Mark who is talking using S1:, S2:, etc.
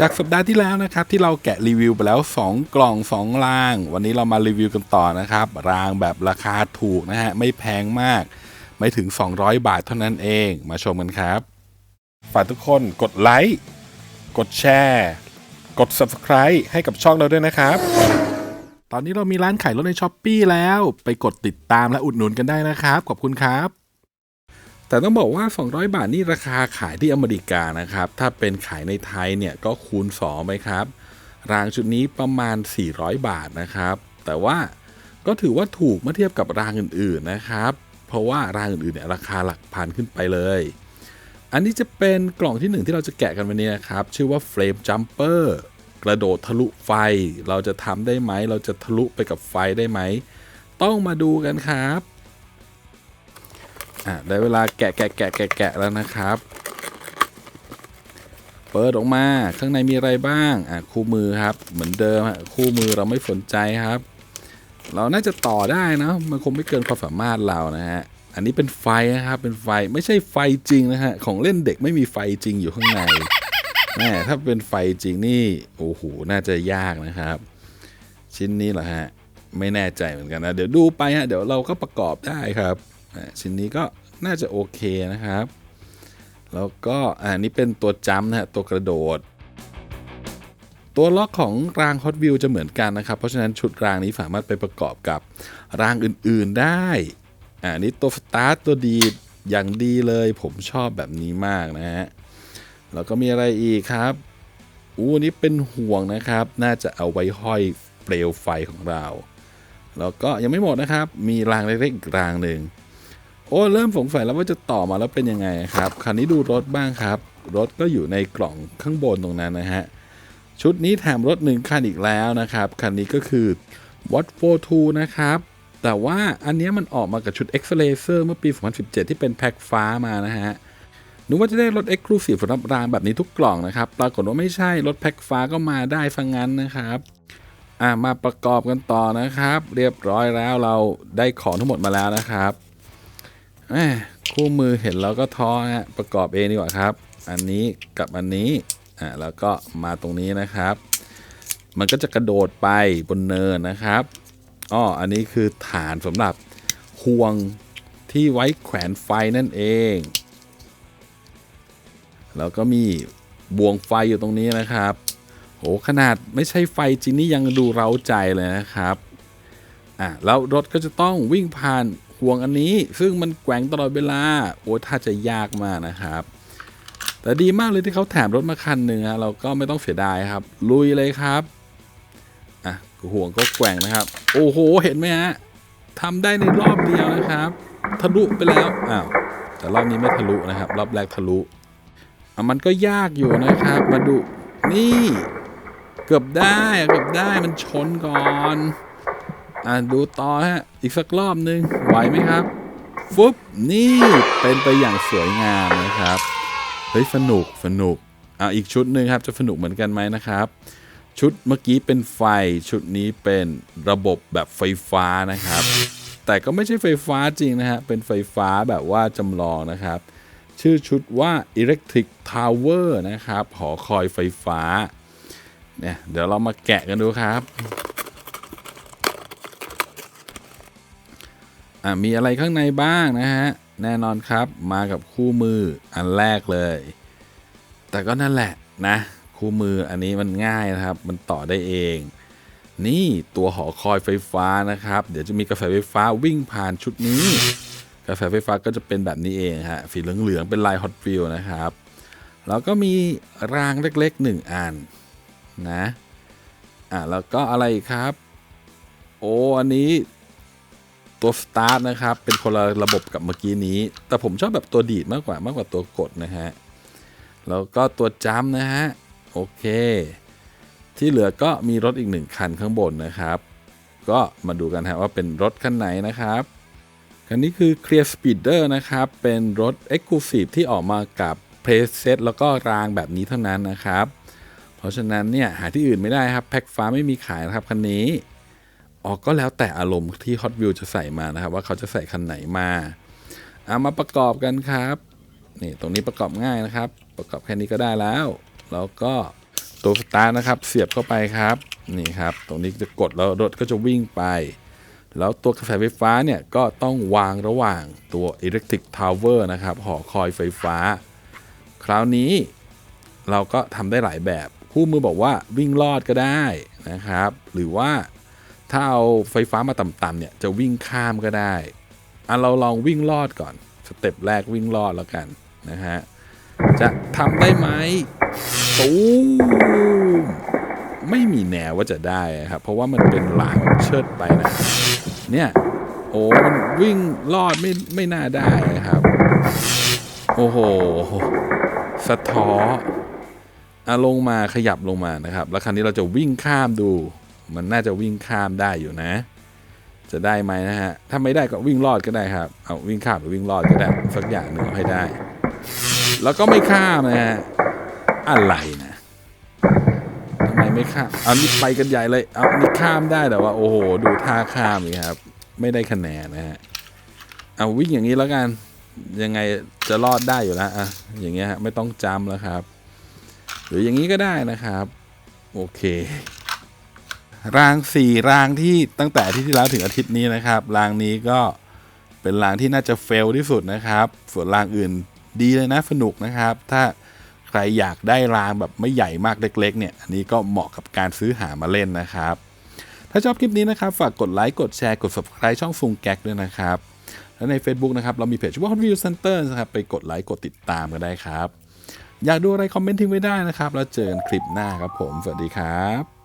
S1: จากสัปดาห์ที่แล้วนะครับที่เราแกะรีวิวไปแล้ว 2 กล่อง 2 ราง วันนี้เรามารีวิวกันต่อนะครับ รางแบบราคาถูกนะฮะ ไม่แพงมาก ไม่ถึง 200 บาทเท่านั้นเองมาชมกันครับ ฝากทุกคนกดไลค์กดแชร์ กด Subscribe ให้กับช่องเราด้วยนะครับ ตอนนี้เรามีร้านขายรถในช้อปปีแล้ว ไปกดติดตามและอุดหนุนกันได้นะครับ ขอบคุณครับ แต่ต้องบอกว่า 200 บาทนี่ราคาขายที่อเมริกานะครับ ถ้าเป็นขายในไทยเนี่ยก็คูณ 2 ไปครับ รางชุดนี้ประมาณ 400 บาทนะครับ แต่ว่าก็ถือว่าถูกเมื่อเทียบกับรางอื่นๆนะครับ เพราะว่ารางอื่นๆเนี่ยราคาหลักพันขึ้นไปเลย อันนี้จะเป็นกล่องที่หนึ่งที่เราจะแกะกันวันนี้นะครับ ชื่อว่า Flame Jumper กระโดดทะลุไฟ เราจะทำได้ไหม เราจะทะลุไปกับไฟได้ไหม ต้องมาดูกันครับ อะได้เวลาแกะแกะแกะแกะแกะแล้วนะครับ เปิดออกมาข้างในมีอะไรบ้างอะคู่มือครับ เหมือนเดิมฮะคู่มือเราไม่สนใจครับ เราน่าจะต่อได้นะมันคงไม่เกินความสามารถเรานะฮะอันนี้เป็นไฟนะครับเป็นไฟไม่ใช่ไฟจริงนะฮะของเล่นเด็กไม่มีไฟจริงอยู่ข้างในแม่ถ้าเป็นไฟจริงนี่โอ้โหน่าจะยากนะครับ ชิ้นนี้เหรอฮะไม่แน่ใจเหมือนกันนะ เดี๋ยวดูไปฮะเดี๋ยวเราก็ประกอบได้ครับ ชิ้นนี้ก็น่าจะโอเคนะครับ แล้วก็อันนี้เป็นตัวจัมนะฮะตัวกระโดด ตัวล็อกของราง Hot Wheel จะเหมือนกันนะครับ เพราะฉะนั้นชุดรางนี้สามารถไปประกอบกับรางอื่นๆได้อ่านี้ตัวสตาร์ทตัวดีอย่างดีเลยผมชอบแบบนี้มากนะฮะแล้วก็มีอะไรอีกครับอู้นี้เป็นห่วงนะครับ น่าจะเอาไว้ห้อยเปลวไฟของเรา แล้วก็ยังไม่หมดนะครับ มีรางเล็กๆอีกรางหนึ่ง โอ้เริ่มสงสัยแล้วว่าจะต่อมาแล้วเป็นยังไงครับคันนี้ดูรถบ้างครับ รถก็อยู่ในกล่องข้างบนตรงนั้นนะฮะชุดนี้แถมรถหนึ่งคันอีกแล้วนะครับคันนี้ก็คือ Watch 42นะครับ แต่ว่าอันนี้มันออกมากับชุด X l a s e r เมื่อปี 2017 ที่เป็นแพ็คฟ้ามานะฮะนึกว่าจะได้รถ Exclusive สำหรับรางแบบนี้ทุกกล่องนะครับ ปรากฏว่าไม่ใช่รถแพ็คฟ้าก็มาได้ฟังงั้นนะครับอ่ามาประกอบกันต่อนะครับ เรียบร้อยแล้วเราได้ของทั้งหมดมาแล้วนะครับ คู่มือเห็นแล้วก็ท้อฮะประกอบเองดีกว่าครับ อันนี้กับอันนี้อ่าแล้วก็มาตรงนี้นะครับ มันก็จะกระโดดไปบนเนินนะครับอ้ออันนี้คือฐานสำหรับห่วงที่ไว้แขวนไฟนั่นเอง แล้วก็มีบ่วงไฟอยู่ตรงนี้นะครับโหขนาดไม่ใช่ไฟจริงนี่ยังดูเร้าใจเลยนะครับอะแล้วรถก็จะต้องวิ่งผ่าน ห่วงอันนี้ซึ่งมันแกว่งตลอดเวลา โอ้ถ้าจะยากมากนะครับ แต่ดีมากเลยที่เขาแถมรถมาคันหนึ่งฮะเราก็ไม่ต้องเสียดายครับ ลุยเลยครับอะห่วงก็แกว่งนะครับ โอ้โหเห็นไหมฮะทำได้ในรอบเดียวนะครับทะลุไปแล้วอ้าวแต่รอบนี้ไม่ทะลุนะครับ รอบแรกทะลุอะมันก็ยากอยู่นะครับ มาดูนี่ เกือบได้เกือบได้มันชนก่อน อ่าดูต่อฮะ อีกสักรอบนึง ไหวไหมครับ ฟุบนี่เป็นไปอย่างสวยงามนะครับ เฮ้ย สนุกสนุกอ่าอีกชุดหนึ่งครับ จะสนุกเหมือนกันไหมนะครับ ชุดเมื่อกี้เป็นไฟ ชุดนี้เป็นระบบแบบไฟฟ้านะครับ แต่ก็ไม่ใช่ไฟฟ้าจริงนะฮะ เป็นไฟฟ้าแบบว่าจำลองนะครับ ชื่อชุดว่า Electric Tower นะครับ หอคอยไฟฟ้าเนี่ยเดี๋ยวเรามาแกะกันดูครับ มีอะไรข้างในบ้างนะฮะ แน่นอนครับมากับคู่มืออันแรกเลย แต่ก็นั่นแหละนะ คู่มืออันนี้มันง่ายนะครับ มันต่อได้เอง นี่ตัวหอคอยไฟฟ้านะครับ เดี๋ยวจะมีกระแสไฟฟ้าวิ่งผ่านชุดนี้ กระแสไฟฟ้าก็จะเป็นแบบนี้เองฮะสีเหลืองๆเป็นลายฮอตฟิลนะครับ แล้วก็มีรางเล็กๆหนึ่งอันนะอะแล้วก็อะไรครับ โอ้อันนี้ ตัวสตาร์ทนะครับ เป็นคนละระบบกับเมื่อกี้นี้ แต่ผมชอบแบบตัวดีดมากกว่ามากกว่าตัวกดนะฮะ แล้วก็ตัวจัมป์นะฮะ โอเค ที่เหลือก็มีรถอีกหนึ่งคันข้างบนนะครับ ก็มาดูกันฮะว่าเป็นรถคันไหนนะครับ คันนี้คือ Clear Speeder นะครับ เป็นรถ Exclusive ที่ออกมากับ Preset แล้วก็รางแบบนี้เท่านั้นนะครับ เพราะฉะนั้นเนี่ยหาที่อื่นไม่ได้ครับ แพ็คฟ้าไม่มีขายนะครับคันนี้ ออก็แล้วแต่อารมณ์ที่ Hot Wheels จะใส่มานะครับ ว่าเขาจะใส่คันไหนมาเอามาประกอบกันครับนี่ตรงนี้ประกอบง่ายนะครับ ประกอบแค่นี้ก็ได้แล้วแล้วก็ตัวสตาร์นะครับเสียบเข้าไปครับนี่ครับ ตรงนี้จะกดแล้วรถก็จะวิ่งไป แล้วตัวกระแสไฟฟ้าเนี่ยก็ต้องวางระหว่างตัว Electric Tower นะครับหอคอยไฟฟ้า คราวนี้เราก็ทำได้หลายแบบ คู่มือบอกว่าวิ่งลอดก็ได้นะครับ หรือว่า ถ้าเอาไฟฟ้ามาต่ำๆเนี่ยจะวิ่งข้ามก็ได้อะเราลองวิ่งลอดก่อน สเต็ปแรกวิ่งลอดแล้วกันนะฮะ จะทำได้ไหมตูมไม่มีแนวว่าจะได้ครับ เพราะว่ามันเป็นหลางเชิดไปนะ เนี่ยโอ้มันวิ่งลอดไม่ไม่น่าได้ครับ โอ้โห สะท้ออะลงมาขยับลงมานะครับ แล้วคราวนี้เราจะวิ่งข้ามดู มันน่าจะวิ่งข้ามได้อยู่นะ จะได้ไหมนะฮะ ถ้าไม่ได้ก็วิ่งรอดก็ได้ครับ เอาวิ่งข้ามหรือวิ่งรอดก็ได้สักอย่างหนึ่งให้ได้ แล้วก็ไม่ข้ามนะฮะ อะไรนะทำไมไม่ข้าม เอานี่ไปกันใหญ่เลย เอานี่ข้ามได้แต่ว่า โอ้โห ดูท่าข้ามนี่ครับ ไม่ได้คะแนนนะฮะ เอาวิ่งอย่างนี้แล้วกัน ยังไงจะรอดได้อยู่แล้วอะอย่างเงี้ยฮะ ไม่ต้องจำแล้วครับ หรืออย่างนี้ก็ได้นะครับ โอเค รางสี่รางที่ตั้งแต่ที่ที่แล้วถึงอาทิตย์นี้นะครับ รางนี้ก็เป็นรางที่น่าจะเฟลที่สุดนะครับ ส่วนรางอื่นดีเลยนะสนุกนะครับ ถ้าใครอยากได้รางแบบไม่ใหญ่มากเล็กๆเนี่ย อันนี้ก็เหมาะกับการซื้อหามาเล่นนะครับ ถ้าชอบคลิปนี้นะครับ ฝากกดไลค์กดแชร์กด subscribe ช่องฟุงแก๊กด้วยนะครับ แล้วใน Facebook นะครับ เรามีเพจชื่อว่า Hot View Center นะครับ ไปกดไลค์กดติดตามกันได้ครับ อยากดูอะไรคอมเมนต์ทิ้งไว้ได้นะครับ แล้วเจอกันคลิปหน้าครับผม สวัสดีครับ